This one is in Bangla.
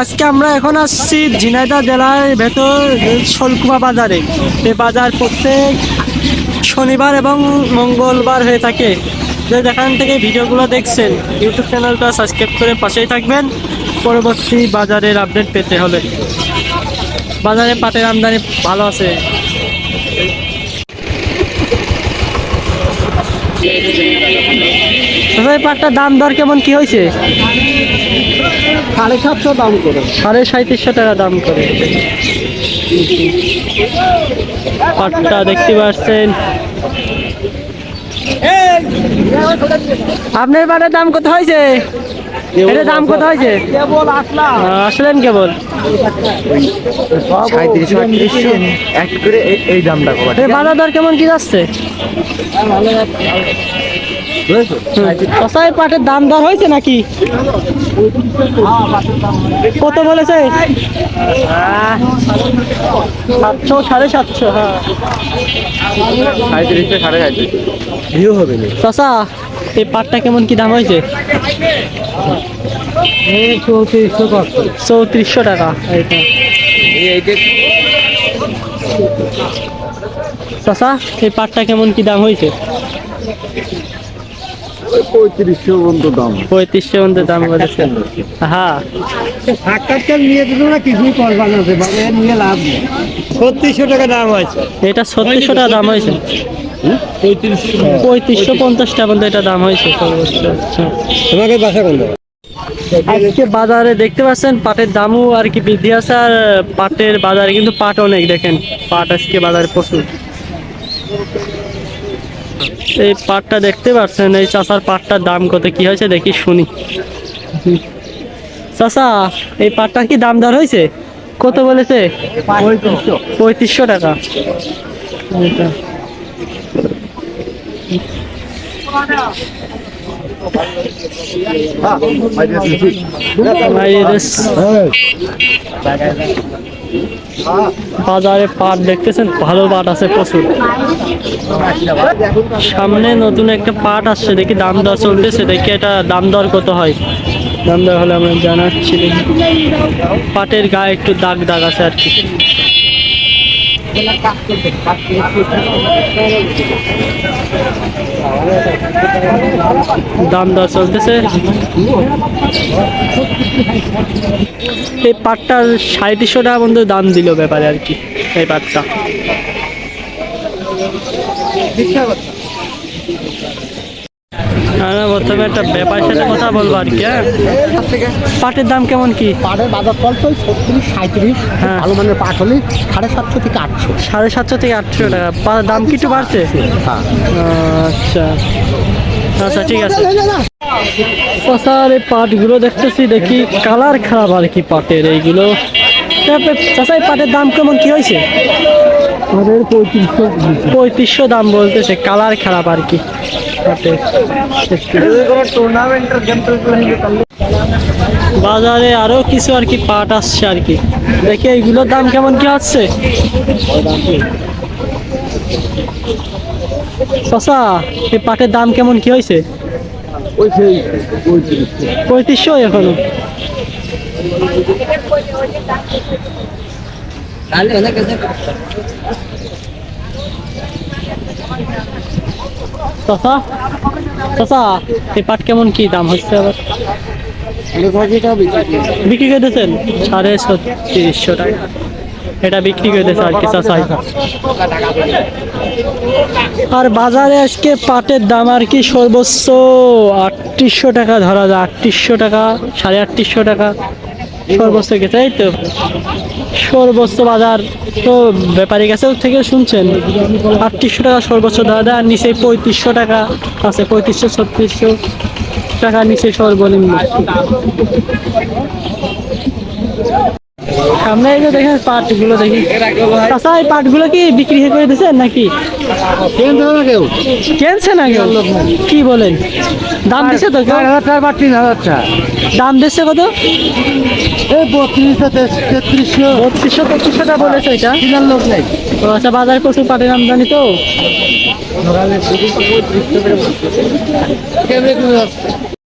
আজকে আমরা এখন আসছি ঝিনাইদহ জেলার ভেতর শোলকুমা বাজারে। এই বাজার প্রত্যেক শনিবার এবং মঙ্গলবার হয়ে থাকে। যে যেখান থেকে ভিডিওগুলো দেখছেন, ইউটিউব চ্যানেলটা সাবস্ক্রাইব করে পাশেই থাকবেন। পরবর্তী বাজারের আপডেট পেতে হলে। বাজারে পাটের আমদানি ভালো আছে। পাটটার দাম দর কেমন, কি হয়েছে? সাড়ে সাতশো দাম করে। সাড়ে সাঁত্রিশশো টাকা দাম করে। পাটটা দেখতে পাচ্ছেন। আপনার পাটের দাম কত হয়েছে? এটা দাম কত হয়েছে? আসলেন কেবল। বাজার দর কেমন কি যাচ্ছে? কষাই পাটের দাম দর হয়েছে নাকি? কত বলেছে? সাতশো সাড়ে সাতশো হ্যাঁ। ভিউ হবে এই পাটটা কেমন কি দাম হয়েছে? এই চৌত্রিশশো চৌত্রিশশো টাকা চাষা এই পাটটা কেমন কি দাম হয়েছে? পঁয়ত্রিশশো পর্যন্ত দাম। পঁয়ত্রিশশো মধ্যে দাম বলেছে। হ্যাঁ সাক্ষাৎটা নিয়ে দিল না কিছুই করবার আছে বাবা নিয়ে লাভ নেই। ছত্রিশশো টাকা দাম আছে এটা ছত্রিশশো টাকা দাম হয়েছে। পঁয়ত্রিশশো পঁয়ত্রিশশো পঞ্চাশ টাকা পর্যন্ত এটা দাম হয়েছে। তোমাকে বাসা করল আজকে বাজারে দেখতে পাচ্ছেন পাটের দামও আর কি বৃদ্ধি আছে আর পাটের বাজারে কিন্তু পাট অনেক দেখেন। পাট আজকে বাজারে প্রচুর। এই পাটটা দেখতে পাচ্ছেন, এই চাষার পাটটার দাম কত, কি হয়েছে দেখি শুনি। চাষা, এই পাটটার কি দাম দর হয়েছে? কত বলেছে? পঁয়ত্রিশশো টাকা। এটা বাজারে পাট দেখতেছেন? ভালো পাট আছে প্রচুর। সামনে নতুন একটা পাট আসছে, দেখি দাম দর চলতেছে, দেখি এটা দাম দর কত হয়। দাম দর হলে আমরা জানাচ্ছি। পাটের গায়ে একটু দাগ দাগ আছে আর কি। দাম দর চলতেছে। এই পাটটা সাড়ে তিনশো টাকা পর্যন্ত দাম দিল ব্যাপারে আর কি, এই পাটটা। প্রথমে একটা ব্যাপারের সাথে কথা বলব আর কি হ্যাঁ? পাটের দাম কেমন কি? পাটের বাজার চলছে ছত্রিশ সাঁত্রিশ হ্যাঁ। ভালো মানের পাট হলে সাড়ে সাতশো থেকে আটশো। সাড়ে সাতশো থেকে আটশো টাকা। পা- দাম কি একটু বাড়ছে? হ্যাঁ। আচ্ছা। আচ্ছা ঠিক আছে। চাষার এই পাটগুলো দেখতেছি দেখি কালার খারাপ আর কি পাটের এইগুলো। চাষা এই পাটের দাম কেমন কি হয়েছে? আমাদের পঁয়ত্রিশশো। পঁয়ত্রিশশো দাম বলতেছে কালার খারাপ আর কি। পাটের বাজারে আরও কিছু আর কি পাট আসছে আর কি। দেখি এইগুলোর দাম কেমন কি আসছে চাষা এই পাটের দাম কেমন কি হয়েছে? পঁয়ত্রিশশো এখনও। চাষা এই পাট কেমন কি দাম হচ্ছে আবার? বিক্রি করে দিয়েছেন? সাড়ে ছত্রিশশো টাকা। এটা বিক্রি করে দিয়েছে আর কি চাষাই আর বাজারে আজকে পাটের দাম আর কি সর্বোচ্চ আটত্রিশশো টাকা ধরা যায়। আটত্রিশশো টাকা, সাড়ে আটত্রিশশো টাকা সর্বোচ্চ গেছে, এই তো। সর্বোচ্চ বাজার তো ব্যাপারী কাছেও থেকে শুনছেন। আটত্রিশশো টাকা সর্বোচ্চ যায় আর নিচে পঁয়ত্রিশশো টাকা আছে পঁয়ত্রিশশো ছত্রিশশো টাকা নিচে সর্বনিম্ন। সামনে এই যে দেখেন পাটগুলো দেখি। আচ্ছা এই পাটগুলো কি বিক্রি করে দিয়েছেন নাকি? কেউ? কেনছে না কেউ? কি বলেন? দাম দিছে তো? হাজার টাকা বা তিন হাজার দাম দিচ্ছে কত? এই বত্রিশশো তেত্রিশশো। বত্রিশশো তেত্রিশশো টাকা বলেছে এটা? কেনার লোক নেই। ও আচ্ছা বাজারে প্রচুর পাটের আমদানি তো?